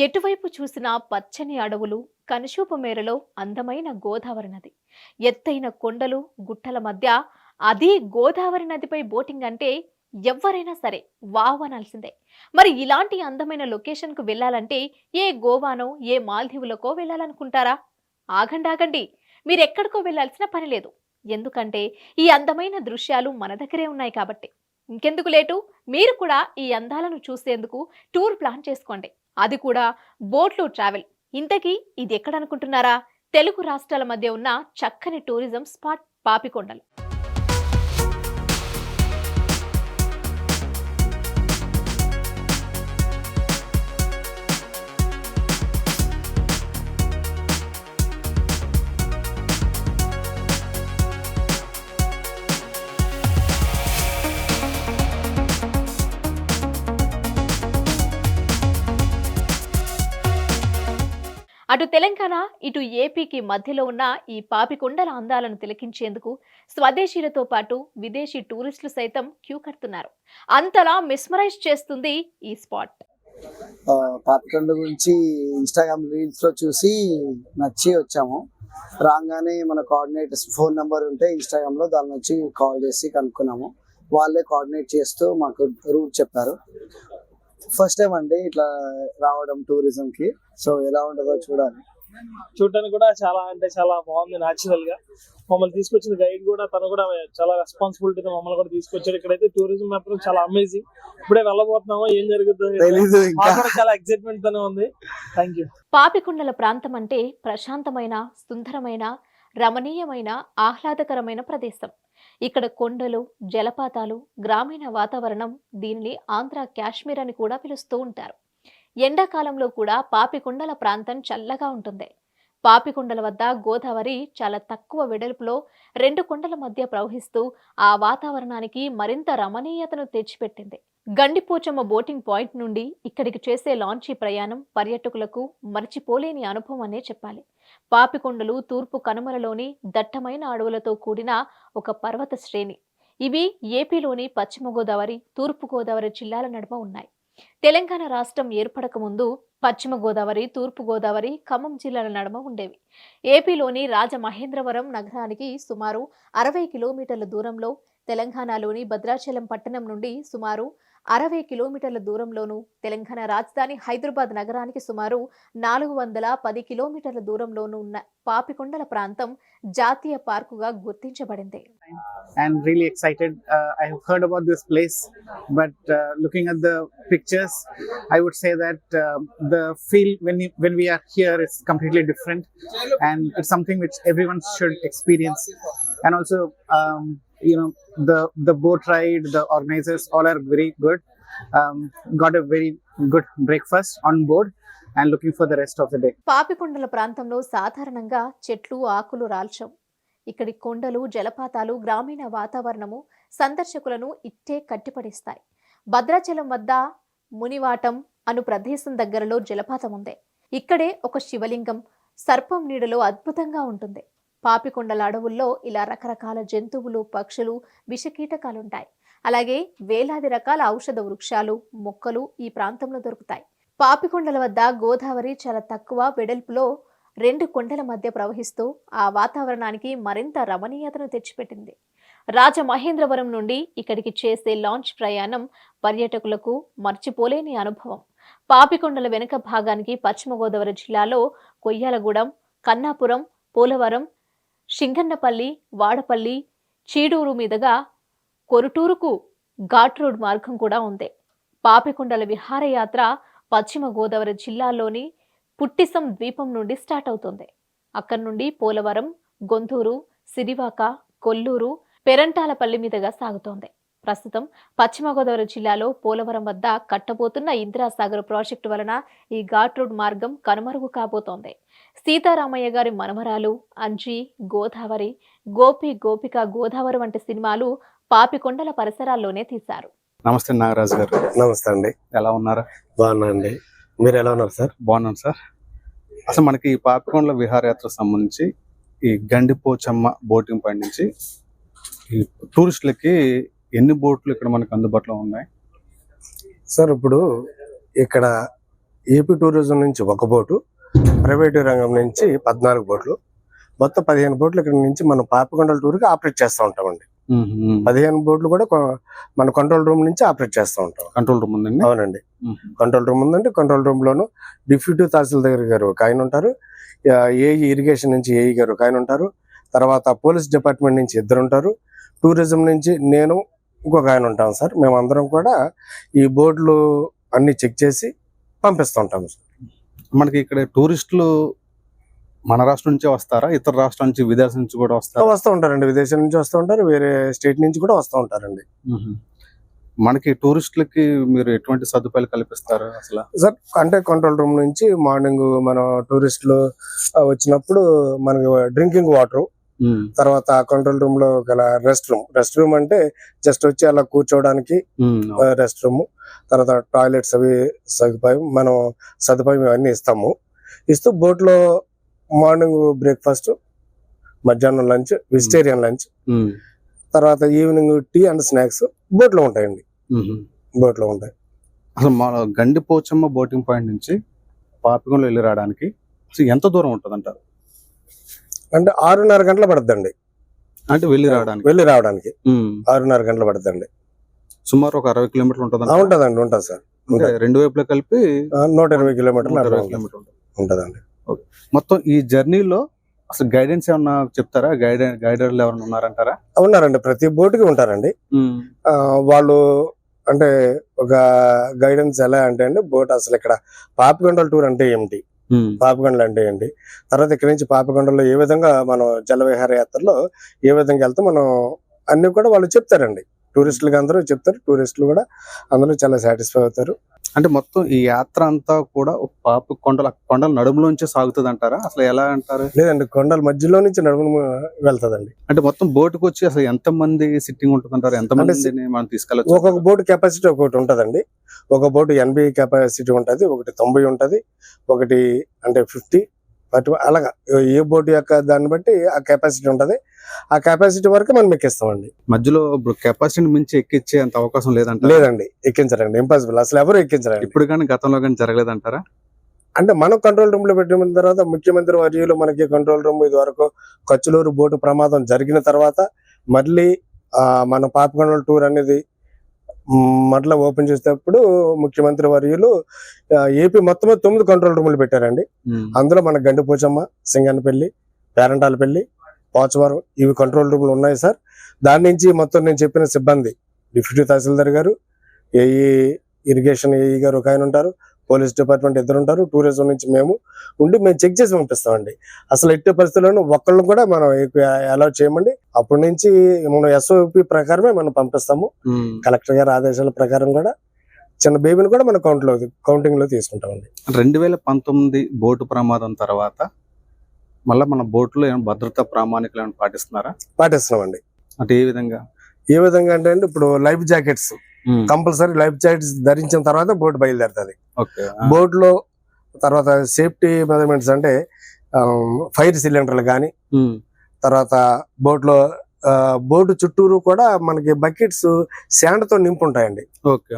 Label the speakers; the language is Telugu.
Speaker 1: ఎటువైపు చూసినా పచ్చని అడవులు కనుచూపు మేరలో అందమైన గోదావరి నది. ఎత్తైన కొండలు గుట్టల మధ్య అది గోదావరి నదిపై బోటింగ్ అంటే ఎవ్వరైనా సరే వావ్ అనాల్సిందే మరి ఇలాంటి అందమైన లొకేషన్కు వెళ్ళాలంటే ఏ గోవానో ఏ మాల్దీవులకో వెళ్ళాలనుకుంటారా? ఆగండి ఆగండి. మీరు ఎక్కడికో వెళ్ళాల్సిన పని లేదు. ఎందుకంటే ఈ అందమైన దృశ్యాలు మన దగ్గరే ఉన్నాయి కాబట్టి. ఇంకెందుకు లేటు? మీరు కూడా ఈ అందాలను చూసేందుకు టూర్ ప్లాన్ చేసుకోండి. అది కూడా బోట్లో ట్రావెల్. ఇంతకీ ఇది ఎక్కడనుకుంటున్నారా తెలుగు రాష్ట్రాల మధ్య ఉన్న చక్కని టూరిజం స్పాట్ పాపికొండలు. అటు తెలంగాణ ఇటు ఏపీకి మధ్యలో ఉన్న ఈ పాపికొండల అందాలను తిలకించేందుకు స్వదేశీలతో పాటు విదేశీ టూరిస్టులు సైతం క్యూ కడుతున్నారు. అంతలా మిస్మరైజ్ చేస్తుంది ఈ స్పాట్.
Speaker 2: పాపికొండ గురించి ఇన్స్టాగ్రామ్ రీల్స్లో చూసి నచ్చి వచ్చాము. రాగానే మన కోఆర్డినేటర్స్ ఫోన్ నెంబర్ ఉంటే ఇన్స్టాగ్రామ్లో దాని నుంచి కాల్ చేసి కనుక్కున్నాము. వాళ్ళే కోఆర్డినేట్ చేస్తూ మాకు రూట్ చెప్పారు. ఫస్ట్ టైం అండి ఇట్లా రావడం టూరిజం కి. సో ఎలా ఉంటుందో చూడాలి.
Speaker 3: చూడటానికి కూడా చాలా అంటే చాలా బాగుంది న్యాచురల్గా. మమ్మల్ని తీసుకొచ్చిన గైడ్ కూడా తను కూడా చాలా రెస్పాన్సిబిలిటీతో మమ్మల్ని కూడా తీసుకొచ్చాడు. ఇక్కడైతే టూరిజం మాత్రం చాలా అమేజింగ్ ఇప్పుడే వెళ్ళబోతున్నాము? ఏం జరుగుతుందో చాలా ఎక్సైట్మెంట్ తోనే ఉంది. థ్యాంక్ యూ
Speaker 1: పాపికొండల ప్రాంతం అంటే ప్రశాంతమైన సుందరమైన రమణీయమైన ఆహ్లాదకరమైన ప్రదేశం. ఇక్కడ కొండలు జలపాతాలు గ్రామీణ వాతావరణం దీనిని ఆంధ్ర కాశ్మీర్ అని కూడా పిలుస్తూ ఉంటారు. ఎండాకాలంలో కూడా పాపికొండల ప్రాంతం చల్లగా ఉంటుంది. పాపికొండల వద్ద గోదావరి చాలా తక్కువ వెడల్పులో రెండు కొండల మధ్య ప్రవహిస్తూ ఆ వాతావరణానికి మరింత రమణీయతను తెచ్చిపెట్టింది. గండిపోచమ్మ బోటింగ్ పాయింట్ నుండి ఇక్కడికి చేసే లాంచీ ప్రయాణం పర్యాటకులకు మర్చిపోలేని అనుభవం అనే చెప్పాలి. పాపికొండలు తూర్పు కనుమలలోని దట్టమైన అడవులతో కూడిన ఒక పర్వత శ్రేణి. ఇవి ఏపీలోని పశ్చిమ గోదావరి తూర్పు గోదావరి జిల్లాల నడుమ ఉన్నాయి. తెలంగాణ రాష్ట్రం ఏర్పడక ముందు పశ్చిమ గోదావరి తూర్పు గోదావరి ఖమ్మం జిల్లాల నడుమ ఉండేవి. ఏపీలోని రాజమహేంద్రవరం నగరానికి సుమారు అరవై కిలోమీటర్ల దూరంలో తెలంగాణలోని భద్రాచలం పట్టణం నుండి సుమారు అరవై కిలోమీటర్ల దూరంలోనూ తెలంగాణ రాజధాని హైదరాబాద్ నగరానికి సుమారు నాలుగు వందల పది కిలోమీటర్ల దూరంలోనూ ఉన్న పాపికొండల ప్రాంతం జాతీయ పార్కుగా గుర్తించబడింది
Speaker 4: and really excited. Uh, I have heard about this place, but uh, looking at the pictures, I would say that uh, the feel when you, when we are here is completely different, and it's something which everyone should experience. And also, um, you know, the the boat ride, the organizers all are very good. Um, got a very good breakfast on board, and looking for the rest of the day.
Speaker 1: పాపికొండల ప్రాంతంలో సాధారణంగా చెట్లు ఆకులు రాల్చం ఇక్కడి కొండలు జలపాతాలు గ్రామీణ వాతావరణము సందర్శకులను ఇట్టే కట్టిపడిస్తాయి భద్రాచలం వద్ద మునివాటం అను ప్రదేశం దగ్గరలో జలపాతం ఉంది ఇక్కడే ఒక శివలింగం సర్పం నీడలో అద్భుతంగా ఉంటుంది పాపికొండల అడవుల్లో ఇలా రకరకాల జంతువులు పక్షులు విషకీటకాలుంటాయి. అలాగే వేలాది రకాల ఔషధ వృక్షాలు మొక్కలు ఈ ప్రాంతంలో దొరుకుతాయి. పాపికొండల వద్ద గోదావరి చాలా తక్కువ వెడల్పులో రెండు కొండల మధ్య ప్రవహిస్తూ ఆ వాతావరణానికి మరింత రమణీయతను తెచ్చిపెట్టింది. రాజమహేంద్రవరం నుండి ఇక్కడికి చేసే లాంచ్ ప్రయాణం పర్యాటకులకు మర్చిపోలేని అనుభవం. పాపికొండల వెనుక భాగానికి పశ్చిమ గోదావరి జిల్లాలో కొయ్యాలగూడెం కన్నాపురం పోలవరం షింగన్నపల్లి వాడపల్లి చీడూరు మీదుగా కొరుటూరుకు ఘాట్ రోడ్ మార్గం కూడా ఉంది. పాపికొండల విహారయాత్ర పశ్చిమ గోదావరి జిల్లాలోని పుట్టిసం ద్వీపం నుండి స్టార్ట్ అవుతుంది. అక్కడి నుండి పోలవరం గొంతూరు సిరివాక కొల్లూరు పెరంటాలపల్లి మీదుగా సాగుతోంది. ప్రస్తుతం పశ్చిమ గోదావరి జిల్లాలో పోలవరం వద్ద కట్టబోతున్న ఇందిరాసాగర్ ప్రాజెక్టు వలన ఈ ఘాట్ రోడ్ మార్గం కనుమరుగు కాబోతోంది. సీతారామయ్య గారి మనమరాలు అంజీ గోదావరి గోపి గోపిక గోదావరి వంటి సినిమాలు పాపికొండల పరిసరాల్లోనే తీశారు.
Speaker 5: నమస్తే నాగరాజు గారు.
Speaker 6: నమస్తే అండి.
Speaker 5: ఎలా ఉన్నారు?
Speaker 6: బాగున్నా అండి. మీరు ఎలా ఉన్నారు సార్?
Speaker 5: బాగున్నాను సార్. అసలు మనకి ఈ పాపికొండల విహారయాత్ర సంబంధించి ఈ గండిపోచమ్మ బోటింగ్ పాయింట్ నుంచి ఈ టూరిస్టులకి ఎన్ని బోట్లు ఇక్కడ మనకు అందుబాటులో ఉన్నాయి?
Speaker 6: సార్ ఇప్పుడు ఇక్కడ ఏపీ టూరిజం నుంచి ఒక బోటు ప్రైవేటు రంగం నుంచి పద్నాలుగు బోట్లు. మొత్తం పదిహేను బోట్లు ఇక్కడ నుంచి మనం పాపకొండల టూర్కి ఆపరేట్ చేస్తూ ఉంటామండి. పదిహేను బోట్లు కూడా మన కంట్రోల్ రూమ్ నుంచి ఆపరేట్ చేస్తూ ఉంటాం.
Speaker 5: కంట్రోల్ రూమ్ ఉందండి?
Speaker 6: అవునండి. కంట్రోల్ రూమ్ ఉందండి. కంట్రోల్ రూమ్ లోను డిప్యూటీ తహసీల్దార్ గారు ఒక ఆయన ఉంటారు. ఏ ఇరిగేషన్ నుంచి ఏఈ గారు ఒక ఆయన ఉంటారు. తర్వాత పోలీస్ డిపార్ట్మెంట్ నుంచి ఇద్దరు ఉంటారు. టూరిజం నుంచి నేను ఇంకొక ఆయన ఉంటాం సార్. మేమందరం కూడా ఈ బోర్డులు అన్ని చెక్ చేసి పంపిస్తూ ఉంటాం సార్.
Speaker 5: మనకి ఇక్కడ టూరిస్టులు మన రాష్ట్రం నుంచే వస్తారా? ఇతర రాష్ట్రాల నుంచి విదేశం నుంచి కూడా వస్తారా?
Speaker 6: వస్తూ ఉంటారండి. విదేశం నుంచి వస్తూ ఉంటారు. వేరే స్టేట్ నుంచి కూడా వస్తూ ఉంటారండి.
Speaker 5: మనకి టూరిస్టులకి మీరు ఎటువంటి సదుపాయాలు కల్పిస్తారు అసలు?
Speaker 6: సార్ అంటే కంట్రోల్ రూమ్ నుంచి మార్నింగ్ మన టూరిస్టులు వచ్చినప్పుడు మనకి డ్రింకింగ్ వాటర్. తర్వాత కంట్రోల్ రూమ్లో గల రెస్ట్ రూమ్ రెస్ట్ రూమ్ అంటే జస్ట్ వచ్చి అలా కూర్చోవడానికి. రెస్ట్ రూమ్ తర్వాత టాయిలెట్స్ అవి సదుపాయం మనం సదుపాయం ఇవన్నీ ఇస్తాము. ఇస్తూ boat లో మార్నింగ్ బ్రేక్ఫాస్ట్ మధ్యాహ్నం లంచ్ వెజిటేరియన్ లంచ్. తర్వాత ఈవినింగ్ టీ అండ్ స్నాక్స్లో ఉంటాయండి. Boat లో ఉంటాయి.
Speaker 5: అసలు మన గండిపోచమ్మ బోటింగ్ పాయింట్ నుంచి పాపికొండలు వెళ్ళి రావడానికి ఎంత దూరం ఉంటుంది అంటారు
Speaker 6: అంటే ఆరున్నర గంటలు పడుతుందండి
Speaker 5: అంటే వెళ్ళి రావడానికి.
Speaker 6: వెళ్ళి రావడానికి. ఆరున్నర గంటలు పడుతుందండి
Speaker 5: సుమారు ఒక అరవై కిలోమీటర్లు ఉంటుంది
Speaker 6: ఉంటదండి ఉంటుంది సార్.
Speaker 5: రెండు వైపులా కలిపి
Speaker 6: నూట ఇరవై కిలోమీటర్లు.
Speaker 5: కిలోమీటర్లు ఉంటుంది.
Speaker 6: ఉంటదండి.
Speaker 5: మొత్తం ఈ జర్నీలో అసలు గైడెన్స్ ఏమన్నా చెప్తారా? గైడ్ గైడర్లు ఎవరైనా ఉన్నారంటారా?
Speaker 6: ఉన్నారండి ప్రతి బోటుకి ఉంటారండి. వాళ్ళు అంటే ఒక గైడెన్స్ ఎలా అంటే అండి బోట్ అసలు ఇక్కడ పాపికొండల టూర్ అంటే ఏమిటి? పాపగండలు అంటే ఏంటి? తర్వాత ఇక్కడ నుంచి పాపికొండలో ఏ విధంగా మనం జలవిహార యాత్రలో ఏ విధంగా వెళ్తే మనం అన్ని కూడా వాళ్ళు చెప్తారండి. టూరిస్టులకి అందరూ చెప్తారు టూరిస్టులు కూడా అందరూ చాలా సాటిస్ఫై అవుతారు.
Speaker 5: అంటే మొత్తం ఈ యాత్ర అంతా కూడా పాపి కొండల కొండల నడుములోంచే సాగుతుంది అంటారా అసలు ఎలా అంటారు?
Speaker 6: లేదండి కొండల మధ్యలో నుంచి నడుము వెళ్తదండి.
Speaker 5: అంటే మొత్తం బోటుకు వచ్చి అసలు ఎంత మంది సిట్టింగ్ ఉంటుంది అంటారు ఎంత మందిని మనం తీసుకెళ్ళచ్చు?
Speaker 6: ఒక్కొక్క బోట్ కెపాసిటీ ఒకటి ఉంటదండి. ఒక బోట్ ఎనభై కెపాసిటీ ఉంటది ఒకటి తొంభై ఉంటది ఒకటి అంటే ఫిఫ్టీ బట్ అలాగా ఏ బోట్ యొక్క దాన్ని బట్టి ఆ కెపాసిటీ ఉంటది. ఆ కెపాసిటీ వరకు మనం ఎక్కిస్తామండి.
Speaker 5: మధ్యలో ఇప్పుడు కెపాసిటీని మించి ఎక్కించే అంత అవకాశం లేదంట
Speaker 6: లేదండి ఎక్కించరండి ఇంపాసిబుల్ అసలు ఎవరు ఎక్కించరండి?
Speaker 5: ఇప్పుడు కానీ గతంలో కానీ జరగలేదంటారా?
Speaker 6: అంటే మనం కంట్రోల్ రూమ్లో పెట్టిన తర్వాత ముఖ్యమంత్రి వర్యులు మనకి కంట్రోల్ రూమ్ ఇది వరకు కచ్చులూరు బోటు ప్రమాదం జరిగిన తర్వాత మళ్ళీ మన పాపకొండల టూర్ అనేది మ్, మరలా ఓపెన్ చేసేటప్పుడు ముఖ్యమంత్రి వర్యులు ఏపీ మొత్తం మీద తొమ్మిది కంట్రోల్ రూములు పెట్టారండి. అందులో మన గండిపోచమ్మ సింగనపల్లి పేరంటాలపల్లి పోచవరం ఇవి కంట్రోల్ రూమ్లు ఉన్నాయి సార్. దాని నుంచి మొత్తం నేను చెప్పిన సిబ్బంది డిప్యూటీ తహసీల్దార్ గారు ఏఈ ఇరిగేషన్ ఏఈ గారు ఒక ఆయన ఉంటారు. పోలీస్ డిపార్ట్మెంట్ ఇద్దరు ఉంటారు టూరిజం నుంచి మేము ఉండి మేము చెక్ చేసి పంపిస్తామండి. అసలు ఎట్టి పరిస్థితుల్లోనూ ఒక్కళ్ళు కూడా మనం అలౌ చేయమండి. అప్పటి నుంచి మనం ఎస్ఓపి ప్రకారమే మనం పంపిస్తాము. కలెక్టర్ గారి ఆదేశాల ప్రకారం కూడా చిన్న బేబీని కూడా మనం కౌంట్లో కౌంటింగ్లో తీసుకుంటామండి.
Speaker 5: రెండు వేల పంతొమ్మిది బోటు ప్రమాదం తర్వాత మళ్ళీ మన బోట్లో ఏమైనా భద్రతా ప్రామాణికలు ఏమైనా పాటిస్తున్నారా?
Speaker 6: పాటిస్తున్నామండి.
Speaker 5: అంటే ఏ విధంగా?
Speaker 6: ఏ విధంగా అంటే అండి ఇప్పుడు life jackets. Compulsory life jackets ధరించిన తర్వాత బోట్ బయలుదేరుతుంది. బోట్లో తర్వాత సేఫ్టీ మెజర్మెంట్స్ అంటే ఫైర్ సిలిండర్లు కానీ
Speaker 5: మ్మ్.
Speaker 6: తర్వాత బోట్లో బోటు చుట్టూరు కూడా మనకి బకెట్స్ శాండ్తో నింపు ఉంటాయండి
Speaker 5: ఓకే.